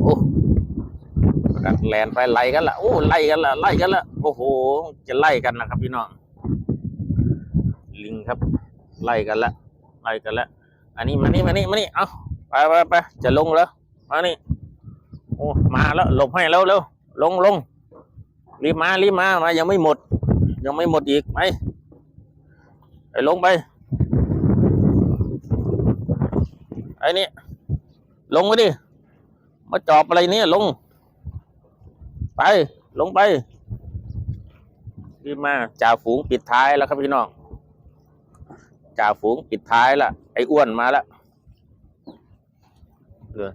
โอ้ดักแลนไปไล่กันละโอ้ไล่กันละไล่กันละโอ้โห จะไล่กันนะครับ พี่น้อง ลิงครับ ไล่กันละไล่กันละอันนี้มานี่มานี่มานี่เอาไปไปไปจะลงแล้วมานี่โอ้มาแล้วหลบให้แล้วเร็วลงลงรีบมารีบมามายังไม่หมด ยังไม่หมดอีกไปไปลงไปไอ้นี่ลงไปดิ มาจอบอะไรเนี่ยลง ไป ลงไปรีบมาจ่าฝูงปิดท้ายแล้วครับพี่น้องจ่าฝูงปิดท้ายละไอ้อ้วนมาล้วเออ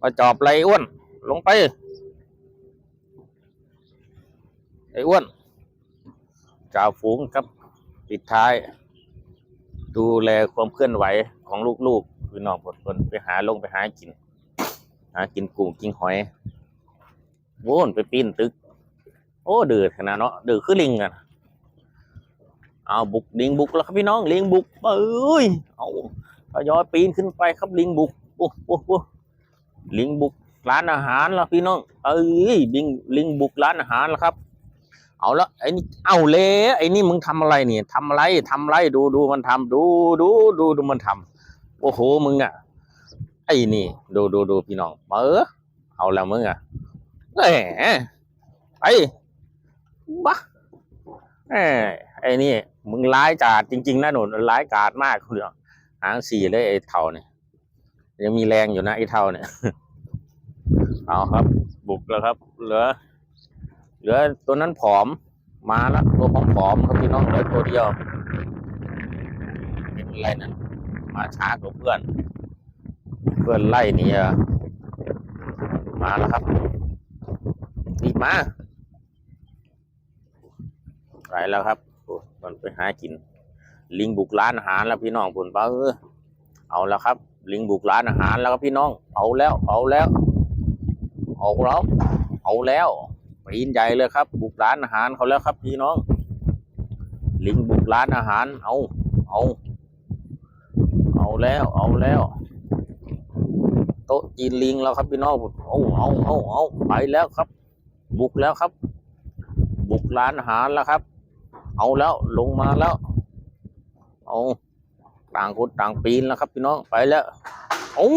มาจอบอะไรอ้วน ลงไป ไอ้อ้วนจ่าฝูงครับปิดท้าย ดูแลความเคลื่อนไหวของลูกๆ พี่น้องผลคนไปหาลงไปหากิน หากินกุ้งกินหอยโวนไปปีนตึก โอ้เดือดขนาดเนาะเดือดคือลิงอะเอาบุกลิงบุกแล้วครับพี่น้องลิงบุกเอ้ยเอาทยอยปีนขึ้นไปครับลิงบุกโอ้โหโอ้ลิงบุกร้านอาหารแล้วพี่น้อง เอ้ยลิงลิงบุกร้านอาหารแล้วครับ เอาละไอ้นี่เอาเละไอ้นี่มึงทำอะไรเนี่ยทำอะไรทำอะไรดูดูมันทำดูดูดูดูมันทำ โอ้โหมึงอะ ไอ้นี่ ดูดูดูพี่น้องมาเออเอาแล้วมึงอะแหมไปบ้าแหมไอ้นี่ มึงร้ายกาจจริง ๆนะหนุนร้ายกาจมากคุณเดียวหางสี่เลยไอ้เท่าเนี่ยยังมีแรงอยู่นะไอ้เท่าเนี่ยเอาครับ บุกแล้วครับ เหลือ เหลือตัวนั้นผอมมาแล้วตัวผอมผอมๆครับพี่น้องเหลือตัวเดียวเป็นไรนั่น มาช้ากว่าเพื่อน เพื่อนไล่นี่มาแล้วครับรีบมาไปแล้วครับมันไปหากิน ลิงบุกร้านอาหารแล้วพี่น้องผลเปล่าเออเอาแล้วครับ ลิงบุกร้านอาหารแล้วครับพี่น้อง เอาแล้ว เอาแล้วเอาแล้วเอาแล้วปีนใหญ่เลยครับ บุกร้านอาหารเขาแล้วครับพี่น้อง ลิงบุกร้านอาหาร เอาเอา เอาแล้ว เอาแล้วโต๊ะจีนลิงแล้วครับพี่น้องเอาเอาเอาเอาไปแล้วครับ บุกแล้วครับ บุกร้านอาหารแล้วครับ เอาแล้วลงมาแล้ว เอาต่างคนต่างปีนแล้วครับ พี่น้องไปแล้วโอ้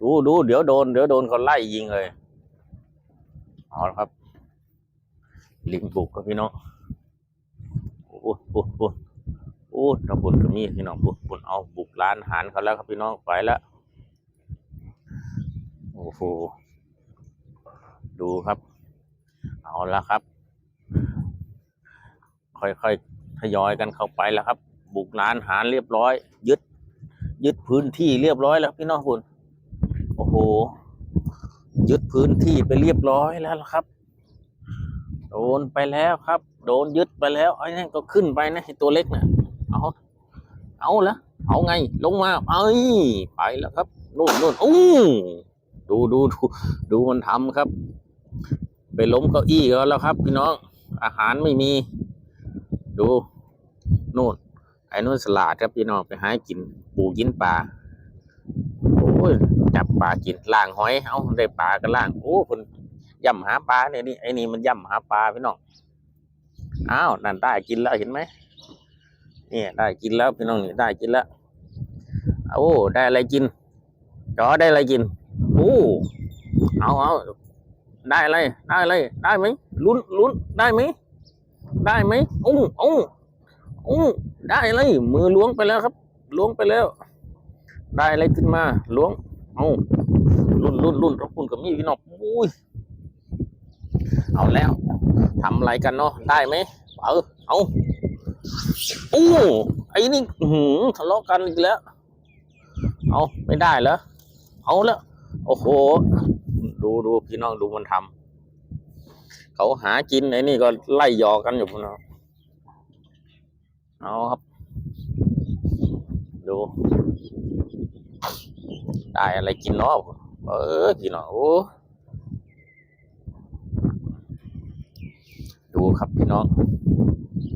ดูดูเดี๋ยวโดน เดี๋ยวโดนเขาไล่ยิงเลยเอาละครับ ลิงบุกครับพี่น้องโอ้โหโอ้โห โอ้ตำบลก็มีพี่น้องบุกบุกเอาบุกร้านอาหารเขาแล้วครับพี่น้องไปแล้วโอ้โหดูครับ เอาละครับ ค่อยๆทยอยกันเข้าไปแล้วครับ บุกร้านอาหารเรียบร้อย ยึด ยึดพื้นที่เรียบร้อยแล้วพี่น้องคุณโอ้โหยึดพื้นที่ไปเรียบร้อยแล้วครับ โดนไปแล้วครับ โดนยึดไปแล้วไอ้นั่นก็ขึ้นไปนะไอ้ตัวเล็กนะ เอาเอาละเอาไง ลงมาเอ้ยไปแล้วครับนู่นนู่นอู้ดูดูดูดูมันทำครับ ไปล้มเก้าอี้ก็แล้วครับ พี่น้องอาหารไม่มี ดูนู่นไอ้นู่นสลัดครับพี่น้องไปหากิน ปูกินปลาโอ้ยจับปลากินล่างหอยเอาได้ปลาก็ล่างโอ้คนย่ำหาปลาเนี่ยนี่ไอ้นี่มันย่ำหาปลาพี่น้องอ้าวนั่นได้กินแล้วเห็นไหม นี่ยได้กินแล้วพี่น้องนี่ได้กินแล้วโอ้ได้อะไรกินจอได้อะไรกินโอ้เอาเอาได้เลยได้เลยได้ไหมลุ้นลุ้นได้ไหมได้ไหมโอ้โอ้โอ้ได้เลยมือล้วงไปแล้วครับล้วงไปแล้ว ได้อะไรขึ้นมาล้วงเอาลุ้นลุ้นลุ้นรบคุณกับมีพี่น้องอุ้ยเอาแล้วทำอะไรกันเนาะได้ไหมเออเอา โอ้ไอ้นี่หือทะเลาะกันอีกแล้ว เอาไม่ได้เหรอเอาแล้วโอ้โห ดูดูพี่น้องดูมันทำเขาหากินไอ้นี่ก็ไล่ยอกันอยู่พี่น้องเอาครับ ดู ได้อะไรกินเนาะเออพี่น้องโอ้ดูครับพี่น้อง